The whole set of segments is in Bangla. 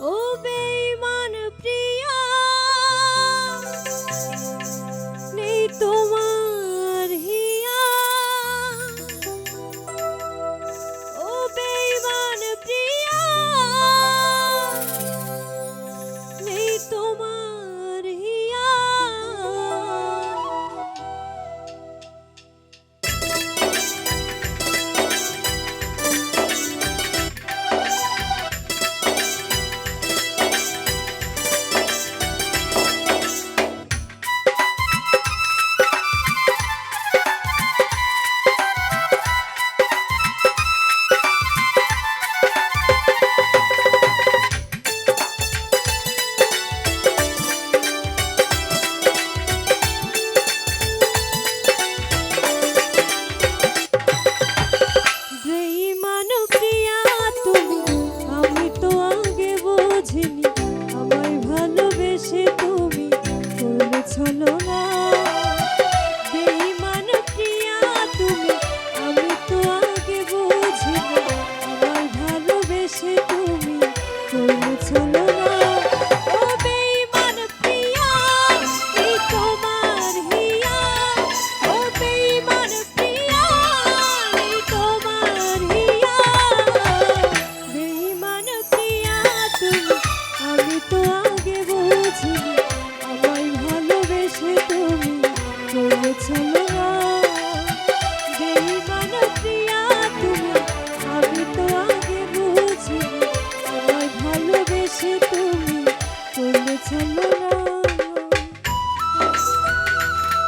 Oh, baby.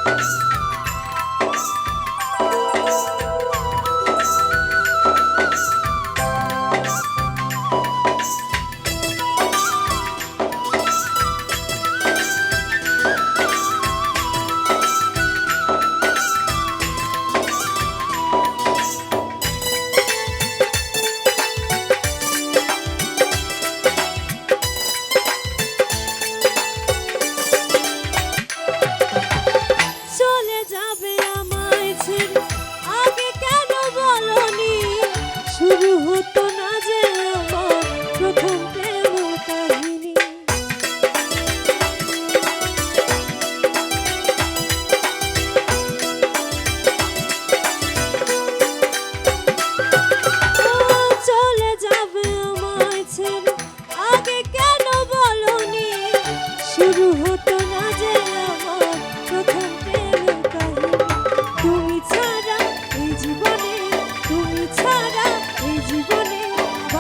Yes.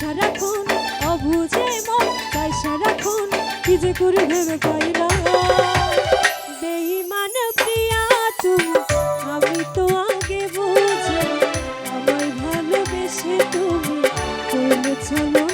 সারাক্ষণ অবুঝে মন, তাই সারাক্ষণ কি যে করে ভেবে পাই না। বেইমান প্রিয়া, তুমি, আমি তো আগে বুঝে, আমায় ভালোবেসে তুমি তুমি চলো